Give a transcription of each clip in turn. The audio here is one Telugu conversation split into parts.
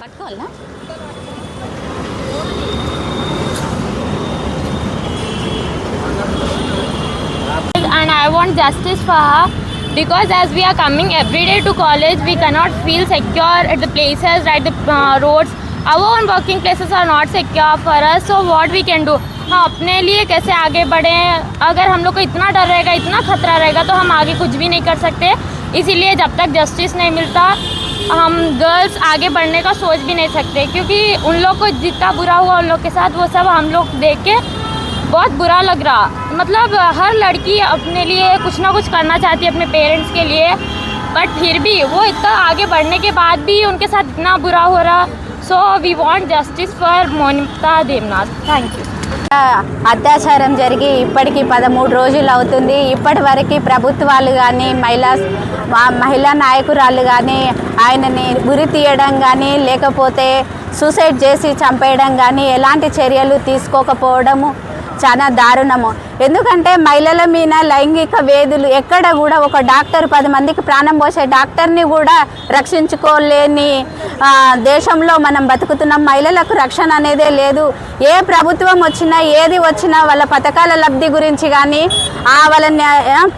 పట్టుకోవాలా and I want justice for her because as we are coming every day to college, we cannot feel secure at the places, at the uh, roads. Our own working places are not secure for us. So what we can do? हम अपने लिए कैसे आगे बढ़ें अगर हम लोग को इतना डर रहेगा इतना खतरा रहेगा तो हम आगे कुछ भी नहीं कर सकते इसीलिए जब तक जस्टिस नहीं मिलता हम गर्ल्स आगे बढ़ने का सोच भी नहीं सकते, क्योंकि उन लोग को जितना बुरा हुआ उन लोग के साथ, वो सब हम लोग देख के बहुत बुरा लग रहा। मतलब हर लड़की अपने लिए कुछ ना कुछ करना चाहती है अपने पेरेंट्स के लिए बट फिर भी वो इतना आगे बढ़ने के बाद भी उनके साथ इतना बुरा हो रहा। So we want justice for Monita Devnath thank you అత్యాచారం జరిగి ఇప్పటికి పదమూడు రోజులు అవుతుంది. ఇప్పటి వరకు ప్రభుత్వాలు కానీ మహిళా మహిళా నాయకురాలు కానీ ఆయనని గురి తీయడం కానీ లేకపోతే సూసైడ్ చేసి చంపేయడం కానీ ఎలాంటి చర్యలు తీసుకోకపోవడము చాలా దారుణము. ఎందుకంటే మహిళల మీద లైంగిక వేధులు ఎక్కడ కూడా ఒక డాక్టర్ పది మందికి ప్రాణం పోసే డాక్టర్ని కూడా రక్షించుకోలేని దేశంలో మనం బతుకుతున్నాం. మహిళలకు రక్షణ అనేదే లేదు. ఏ ప్రభుత్వం వచ్చినా ఏది వచ్చినా వాళ్ళ పథకాల లబ్ధి గురించి కానీ ఆ వాళ్ళని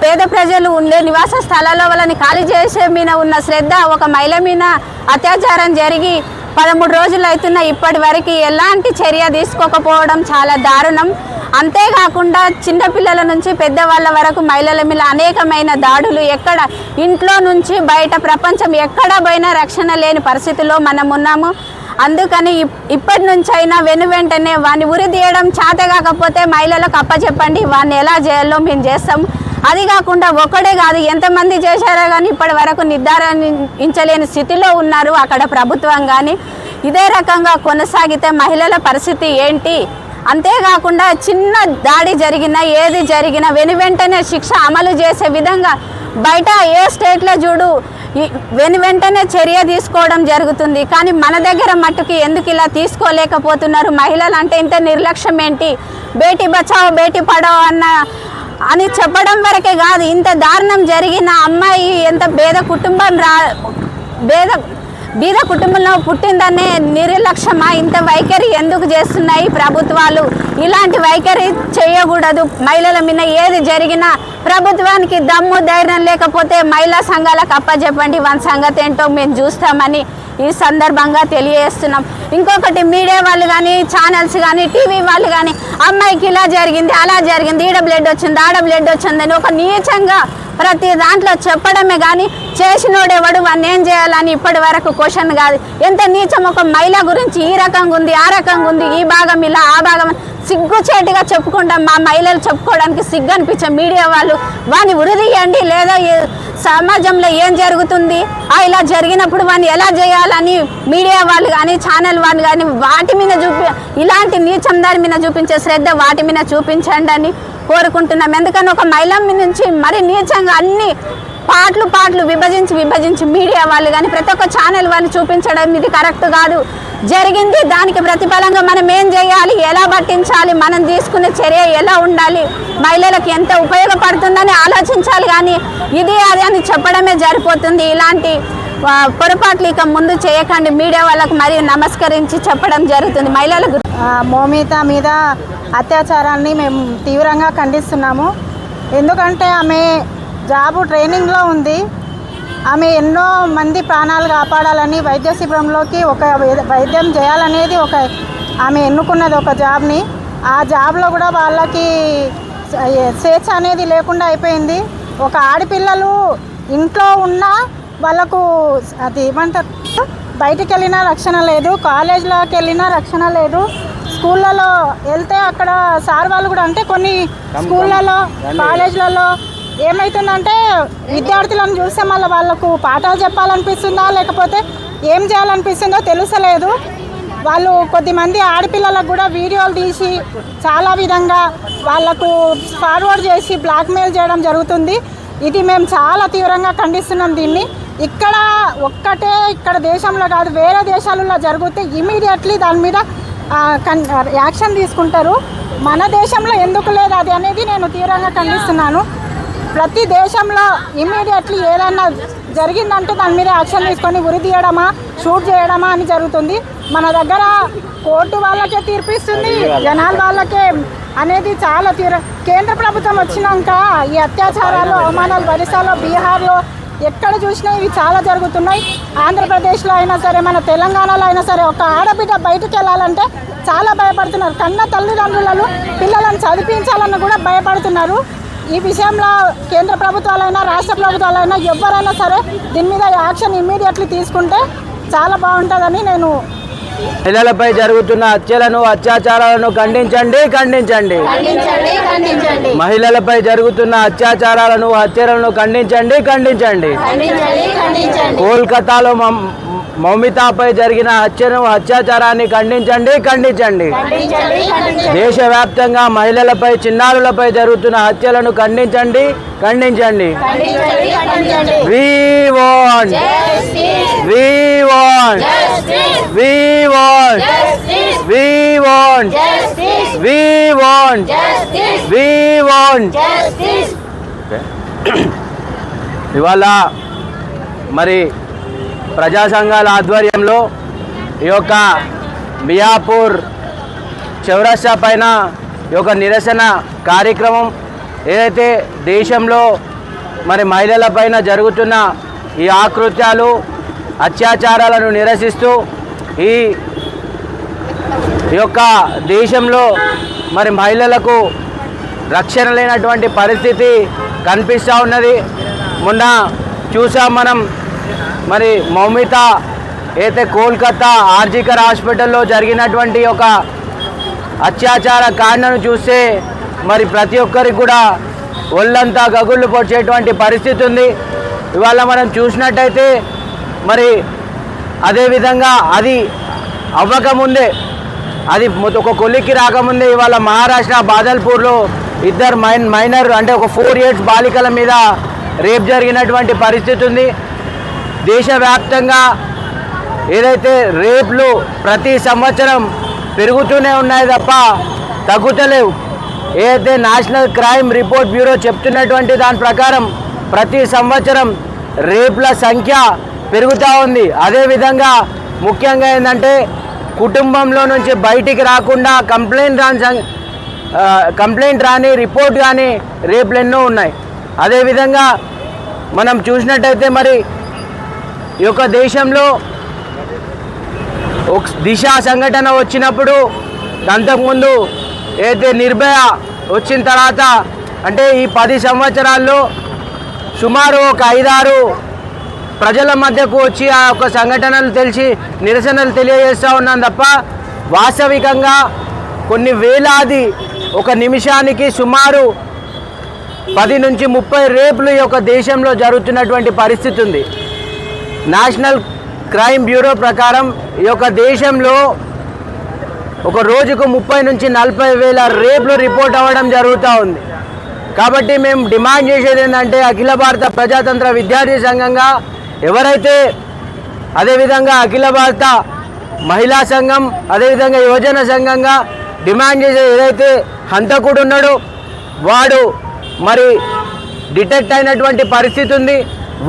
పేద ప్రజలు ఉండే నివాస స్థలాల్లో వాళ్ళని ఖాళీ చేసే మీద ఉన్న శ్రద్ధ ఒక మహిళ మీద అత్యాచారం జరిగి పదమూడు రోజులు అవుతున్న ఇప్పటి వరకు ఎలాంటి చర్య తీసుకోకపోవడం చాలా దారుణం. అంతేకాకుండా చిన్నపిల్లల నుంచి పెద్దవాళ్ళ వరకు మహిళల మీద అనేకమైన దాడులు ఎక్కడ ఇంట్లో నుంచి బయట ప్రపంచం ఎక్కడ పోయినా రక్షణ లేని పరిస్థితిలో మనం ఉన్నాము. అందుకని ఇప్పటి నుంచైనా అయినా వెను వెంటనే వాడిని ఉరి తీయడం చేత కాకపోతే మహిళలకు అప్పచెప్పండి వాడిని ఎలా చేయాలో మేము చేస్తాం. అది కాకుండా ఒక్కడే కాదు ఎంతమంది చేశారో కానీ ఇప్పటి వరకు నిర్ధారించలేని స్థితిలో ఉన్నారు అక్కడ ప్రభుత్వం కానీ ఇదే రకంగా కొనసాగితే మహిళల పరిస్థితి ఏంటి? అంతేకాకుండా చిన్న దాడి జరిగినా ఏది జరిగినా వెను వెంటనే శిక్ష అమలు చేసే విధంగా బయట ఏ స్టేట్లో చూడు వెను వెంటనే చర్య తీసుకోవడం జరుగుతుంది. కానీ మన దగ్గర మట్టుకు ఎందుకు ఇలా తీసుకోలేకపోతున్నారు? మహిళలు అంటే ఇంత నిర్లక్ష్యం ఏంటి? బేటీ బచావో బేటీ పడావో అన్న అని చెప్పడం వరకే కాదు. ఇంత దారుణం జరిగిన అమ్మాయి ఎంత పేద కుటుంబం రా పేద బీద కుటుంబంలో పుట్టిందనే నిర్లక్ష్యమా? ఇంత వైఖరి ఎందుకు చేస్తున్నాయి ప్రభుత్వాలు? ఇలాంటి వైఖరి చేయకూడదు. మహిళల మీద ఏది జరిగినా ప్రభుత్వానికి దమ్ము ధైర్యం లేకపోతే మహిళా సంఘాలకు అప్పచెప్పండి వన్ సంగతి ఏంటో మేము చూస్తామని ఈ సందర్భంగా తెలియజేస్తున్నాం. ఇంకొకటి మీడియా వాళ్ళు కానీ ఛానల్స్ కానీ టీవీ వాళ్ళు కానీ అమ్మాయికి ఇలా జరిగింది అలా జరిగింది ఈడ బ్లడ్ వచ్చింది ఆడ బ్లడ్ వచ్చిందని ఒక నీచంగా ప్రతి దాంట్లో చెప్పడమే కానీ చేసినోడెవడు వాడిని ఏం చేయాలని ఇప్పటి వరకు క్వశ్చన్ కాదు. ఎంత నీచం ఒక మహిళ గురించి ఈ రకంగా ఉంది ఆ రకంగా ఉంది ఈ భాగం ఇలా ఆ భాగం సిగ్గుచేటుగా చెప్పుకుంటాం. మా మహిళలు చెప్పుకోవడానికి సిగ్గు అనిపించే మీడియా వాళ్ళు వాని ఉరిదీయండి లేదా సమాజంలో ఏం జరుగుతుంది? ఆ ఇలా జరిగినప్పుడు వాడిని ఎలా చేయాలని మీడియా వాళ్ళు కానీ ఛానల్ వాళ్ళు కానీ వాటి మీద చూపి ఇలాంటి నీచం దాని మీద చూపించే శ్రద్ధ వాటి మీద చూపించండి అని కోరుకుంటున్నాం. ఎందుకని ఒక మహిళ నుంచి మరి నీచంగా అన్ని పాటలు పాటలు విభజించి విభజించి మీడియా వాళ్ళు కానీ ప్రతి ఒక్క ఛానల్ వాళ్ళు చూపించడం ఇది కరెక్ట్ కాదు. జరిగింది దానికి ప్రతిఫలంగా మనం ఏం చేయాలి? ఎలా పట్టించాలి? మనం తీసుకునే చర్య ఎలా ఉండాలి? మహిళలకు ఎంత ఉపయోగపడుతుందని ఆలోచించాలి కానీ ఇది అది అని చెప్పడమే సరిపోతుంది. ఇలాంటి పొరపాట్లు ఇక ముందు చేయకండి. మీడియా వాళ్ళకు మరియు నమస్కరించి చెప్పడం జరుగుతుంది. మహిళలకు మోమిత మీద అత్యాచారాన్ని మేము తీవ్రంగా ఖండిస్తున్నాము. ఎందుకంటే ఆమె జాబు ట్రైనింగ్లో ఉంది. ఆమె ఎన్నో మంది ప్రాణాలు కాపాడాలని వైద్య శిబిరంలోకి ఒక వైద్యం చేయాలనేది ఒక ఆమె ఎన్నుకున్నది ఒక జాబ్ని. ఆ జాబ్లో కూడా వాళ్ళకి స్వేచ్ఛ అనేది లేకుండా అయిపోయింది. ఒక ఆడపిల్లలు ఇంట్లో ఉన్నా వాళ్ళకు అది ఏమంటారు? బయటికి వెళ్ళినా రక్షణ లేదు కాలేజ్లోకి వెళ్ళినా రక్షణ లేదు. స్కూళ్ళలో వెళ్తే అక్కడ సార్ వాళ్ళు కూడా అంటే కొన్ని స్కూళ్ళలో కాలేజ్లలో ఏమవుతుందంటే విద్యార్థులను చూస్తే మళ్ళీ వాళ్ళకు పాఠాలు చెప్పాలనిపిస్తుందా లేకపోతే ఏం చేయాలనిపిస్తుందో తెలుసలేదు. వాళ్ళు కొద్దిమంది ఆడపిల్లలకు కూడా వీడియోలు తీసి చాలా విధంగా వాళ్ళకు ఫార్వర్డ్ చేసి బ్లాక్మెయిల్ చేయడం జరుగుతుంది. ఇది మేము చాలా తీవ్రంగా ఖండిస్తున్నాం దీన్ని. ఇక్కడ ఒక్కటే ఇక్కడ దేశంలో కాదు వేరే దేశాలలో జరిగితే ఇమీడియట్లీ దాని మీద కన్- యాక్షన్ తీసుకుంటారు. మన దేశంలో ఎందుకు లేదు అది అనేది నేను తీవ్రంగా ఖండిస్తున్నాను. ప్రతి దేశంలో ఇమీడియట్లీ ఏదన్నా జరిగిందంటే దాని మీద యాక్షన్ తీసుకొని ఉరి తీయడమా షూట్ చేయడమా అని జరుగుతుంది. మన దగ్గర కోర్టు వాళ్ళకే తీర్పిస్తుంది జనాల వాళ్ళకే అనేది చాలా తీవ్ర కేంద్ర ప్రభుత్వం వచ్చినాక ఈ అత్యాచారాలు అవమానాలు ఒరిస్సాలో బీహార్లో ఎక్కడ చూసినా ఇవి చాలా జరుగుతున్నాయి. ఆంధ్రప్రదేశ్లో అయినా సరే మన తెలంగాణలో అయినా సరే ఒక ఆడబిడ్డ బయటికి వెళ్ళాలంటే చాలా భయపడుతున్నారు. కన్న తల్లిదండ్రులను పిల్లలను చదివించాలని కూడా భయపడుతున్నారు. ఈ విషయంలో కేంద్ర ప్రభుత్వాలైనా రాష్ట్ర ప్రభుత్వాలైనా ఎవరైనా సరే దీని మీద యాక్షన్ ఇమ్మీడియట్లీ తీసుకుంటే చాలా బాగుంటుందని నేను మహిళలపై జరుగుతున్న హత్యలను అత్యాచారాలను ఖండించండి ఖండించండి. మహిళలపై జరుగుతున్న అత్యాచారాలను హత్యలను ఖండించండి ఖండించండి. కోల్కతాలో మౌమితాపై జరిగిన హత్యను అత్యాచారాన్ని ఖండించండి ఖండించండి. దేశవ్యాప్తంగా మహిళలపై చిన్నారులపై జరుగుతున్న హత్యలను ఖండించండి ఖండించండి. ఇవాళ మరి ప్రజా సంఘాల ఆధ్వర్యంలో ఈ యొక్క మియాపూర్ చౌరస్తా పైన ఈ యొక్క నిరసన కార్యక్రమం ఏదైతే దేశంలో మరి మహిళల పైన జరుగుతున్న ఈ ఆకృత్యాలు అత్యాచారాలను నిరసిస్తూ ఈ ఈ యొక్క దేశంలో మరి మహిళలకు రక్షణ లేనటువంటి పరిస్థితి కనిపిస్తూ ఉన్నది. మొన్న చూసాం మనం మరి మౌమిత అయితే కోల్కతా ఆర్జికర్ హాస్పిటల్లో జరిగినటువంటి ఒక అత్యాచార కాండను చూస్తే మరి ప్రతి ఒక్కరికి కూడా ఒళ్ళంతా గగుళ్ళు పొడిచేటువంటి పరిస్థితి ఉంది. ఇవాళ మనం చూసినట్టయితే మరి అదేవిధంగా అది అవ్వకముందే అది ఒక కొలిక్కి రాకముందే ఇవాళ మహారాష్ట్ర బాదల్పూర్లో ఇద్దరు మైన్ మైనర్ అంటే ఒక ఫోర్ ఇయర్స్ బాలికల మీద రేప్ జరిగినటువంటి పరిస్థితి ఉంది. దేశవ్యాప్తంగా ఏదైతే రేపులు ప్రతి సంవత్సరం పెరుగుతూనే ఉన్నాయి తప్ప తగ్గుతలేవు. ఏదైతే నేషనల్ క్రైమ్ రిపోర్ట్ బ్యూరో చెప్తున్నటువంటి దాని ప్రకారం ప్రతి సంవత్సరం రేప్ల సంఖ్య పెరుగుతూ ఉంది. అదేవిధంగా ముఖ్యంగా ఏంటంటే కుటుంబంలో నుంచి బయటికి రాకుండా కంప్లైంట్ రాని సం- కంప్లైంట్ రాని రిపోర్ట్ కానీ రేపులు ఎన్నో ఉన్నాయి. అదేవిధంగా మనం చూసినట్టయితే మరి ఈ యొక్క దేశంలో ఒక దిశ సంఘటన వచ్చినప్పుడు అంతకుముందు ఏదైతే నిర్భయ వచ్చిన తర్వాత అంటే ఈ పది సంవత్సరాల్లో సుమారు ఒక ఐదారు ప్రజల మధ్యకు వచ్చి ఆ యొక్క సంఘటనలు తెలిసి నిరసనలు తెలియజేస్తూ ఉన్నాను తప్ప వాస్తవికంగా కొన్ని వేలాది ఒక నిమిషానికి సుమారు పది నుంచి ముప్పై రేపులు ఈ యొక్క దేశంలో జరుగుతున్నటువంటి పరిస్థితి ఉంది. నేషనల్ క్రైమ్ బ్యూరో ప్రకారం ఈ యొక్క దేశంలో ఒక రోజుకు ముప్పై నుంచి నలభై వేల రేపులు రిపోర్ట్ అవ్వడం జరుగుతూ ఉంది. కాబట్టి మేము డిమాండ్ చేసేది ఏంటంటే అఖిల భారత ప్రజాతంత్ర విద్యార్థి సంఘంగా ఎవరైతే అదేవిధంగా అఖిల భారత మహిళా సంఘం అదేవిధంగా యువజన సంఘంగా డిమాండ్ చేసే ఏదైతే హంతకుడు ఉన్నాడో వాడు మరి డిటెక్ట్ అయినటువంటి పరిస్థితి ఉంది.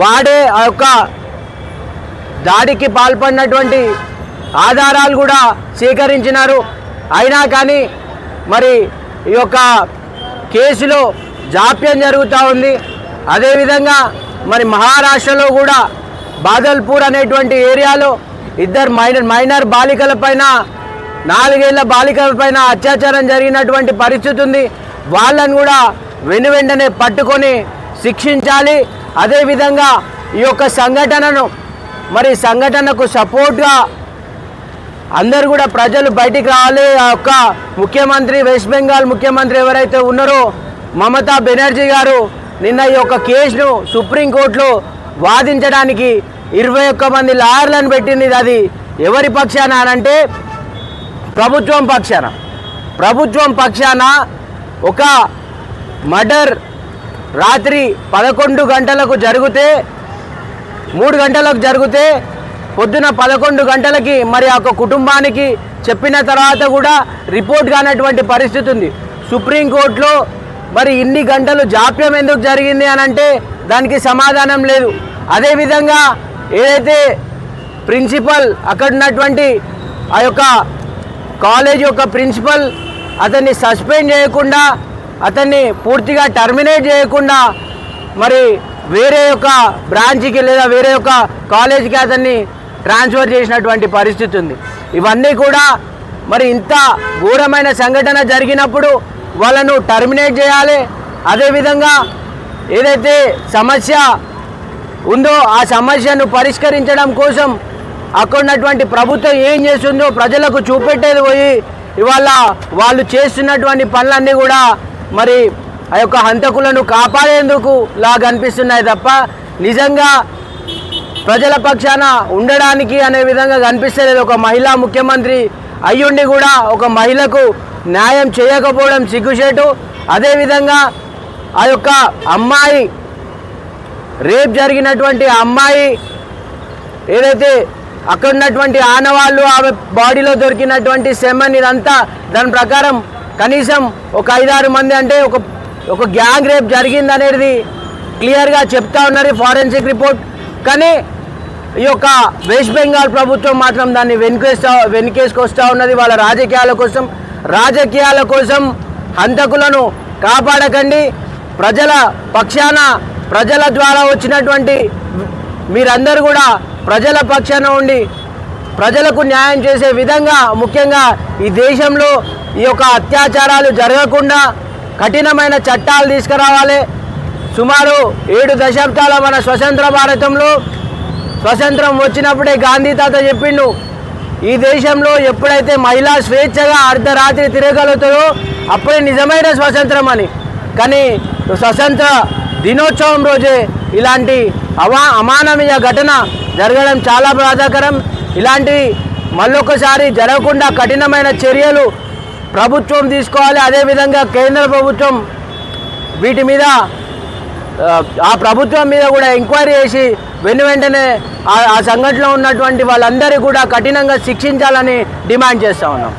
వాడే ఆ యొక్క దాడికి పాల్పడినటువంటి ఆధారాలు కూడా సేకరించినారు. అయినా కానీ మరి ఈ యొక్క కేసులో జాప్యం జరుగుతూ ఉంది. అదేవిధంగా మరి మహారాష్ట్రలో కూడా బాదల్పూర్ అనేటువంటి ఏరియాలో ఇద్దరు మైనర్ మైనర్ బాలికల పైన నాలుగేళ్ళ బాలికల పైన అత్యాచారం జరిగినటువంటి పరిస్థితి ఉంది. వాళ్ళని కూడా వెను వెంటనే పట్టుకొని శిక్షించాలి. అదేవిధంగా ఈ యొక్క సంఘటనను మరి సంఘటనకు సపోర్ట్గా అందరు కూడా ప్రజలు బయటికి రావాలి. ఆ యొక్క ముఖ్యమంత్రి వెస్ట్ బెంగాల్ ముఖ్యమంత్రి ఎవరైతే ఉన్నారో మమతా బెనర్జీ గారు నిన్న ఈ యొక్క కేసును సుప్రీంకోర్టులో వాదించడానికి ఇరవై ఒక్క మంది లాయర్లను పెట్టింది. అది ఎవరి పక్షాన అంటే ప్రభుత్వం పక్షాన. ప్రభుత్వం పక్షాన ఒక మర్డర్ రాత్రి పదకొండు గంటలకు జరిగితే మూడు గంటలకు జరిగితే పొద్దున పదకొండు గంటలకి మరి ఆ యొక్క కుటుంబానికి చెప్పిన తర్వాత కూడా రిపోర్ట్ కానటువంటి పరిస్థితి ఉంది. సుప్రీంకోర్టులో మరి ఇన్ని గంటలు జాప్యం ఎందుకు జరిగింది అని అంటే దానికి సమాధానం లేదు. అదేవిధంగా ఏదైతే ప్రిన్సిపల్ అక్కడ ఉన్నటువంటి ఆ యొక్క కాలేజ్ యొక్క ప్రిన్సిపల్ అతన్ని సస్పెండ్ చేయకుండా అతన్ని పూర్తిగా టర్మినేట్ చేయకుండా మరి వేరే యొక్క బ్రాంచ్కి లేదా వేరే యొక్క కాలేజీకి అతన్ని ట్రాన్స్ఫర్ చేసినటువంటి పరిస్థితి ఉంది. ఇవన్నీ కూడా మరి ఇంత ఘోరమైన సంఘటన జరిగినప్పుడు వాళ్ళను టర్మినేట్ చేయాలి. అదేవిధంగా ఏదైతే సమస్య ఉందో ఆ సమస్యను పరిష్కరించడం కోసం అక్కడ ఉన్నటువంటి ప్రభుత్వం ఏం చేస్తుందో ప్రజలకు చూపెట్టేది పోయి ఇవాళ వాళ్ళు చేస్తున్నటువంటి పనులన్నీ కూడా మరి ఆ యొక్క హంతకులను కాపాడేందుకు లాగా అనిపిస్తున్నాయి తప్ప నిజంగా ప్రజల పక్షాన ఉండడానికి అనే విధంగా కనిపిస్తలేదు. ఒక మహిళా ముఖ్యమంత్రి అయ్యుండి కూడా ఒక మహిళకు న్యాయం చేయకపోవడం సిగ్గుచేటు. అదేవిధంగా ఆ యొక్క అమ్మాయి రేప్ జరిగినటువంటి అమ్మాయి ఏదైతే అక్కడ ఉన్నటువంటి ఆనవాళ్ళు ఆమె బాడీలో దొరికినటువంటి సెమన్ ఇదంతా దాని ప్రకారం కనీసం ఒక ఐదారు మంది అంటే ఒక ఒక గ్యాంగ్ రేప్ జరిగింది అనేది క్లియర్గా చెప్తా ఉన్నారు ఫారెన్సిక్ రిపోర్ట్. కానీ ఈ యొక్క వెస్ట్ బెంగాల్ ప్రభుత్వం మాత్రం దాన్ని వెనుకేస్తా వెనుకేసుకొస్తూ ఉన్నది వాళ్ళ రాజకీయాల కోసం. రాజకీయాల కోసం హంతకులను కాపాడకండి. ప్రజల పక్షాన ప్రజల ద్వారా వచ్చినటువంటి మీరందరూ కూడా ప్రజల పక్షాన ఉండి ప్రజలకు న్యాయం చేసే విధంగా ముఖ్యంగా ఈ దేశంలో ఈ యొక్క అత్యాచారాలు జరగకుండా కఠినమైన చట్టాలు తీసుకురావాలి. సుమారు ఏడు దశాబ్దాల మన స్వతంత్ర భారతంలో స్వతంత్రం వచ్చినప్పుడే గాంధీ తాత చెప్పిండు ఈ దేశంలో ఎప్పుడైతే మహిళా స్వేచ్ఛగా అర్ధరాత్రి తిరగలుగుతారో అప్పుడే నిజమైన స్వతంత్రం అని. కానీ స్వతంత్ర దినోత్సవం రోజే ఇలాంటి అవా అమానవీయ ఘటన జరగడం చాలా బాధాకరం. ఇలాంటివి మళ్ళొకసారి జరగకుండా కఠినమైన చర్యలు ప్రభుత్వం తీసుకోవాలి అదేవిధంగా కేంద్ర ప్రభుత్వం వీటి మీద ఆ, ప్రభుత్వం మీద కూడా ఎంక్వైరీ చేసి వెను వెంటనే ఆ- ఆ సంఘటనలో ఉన్నటువంటి వాళ్ళందరికీ కూడా కఠినంగా శిక్షించాలని డిమాండ్ చేస్తూ ఉన్నాం.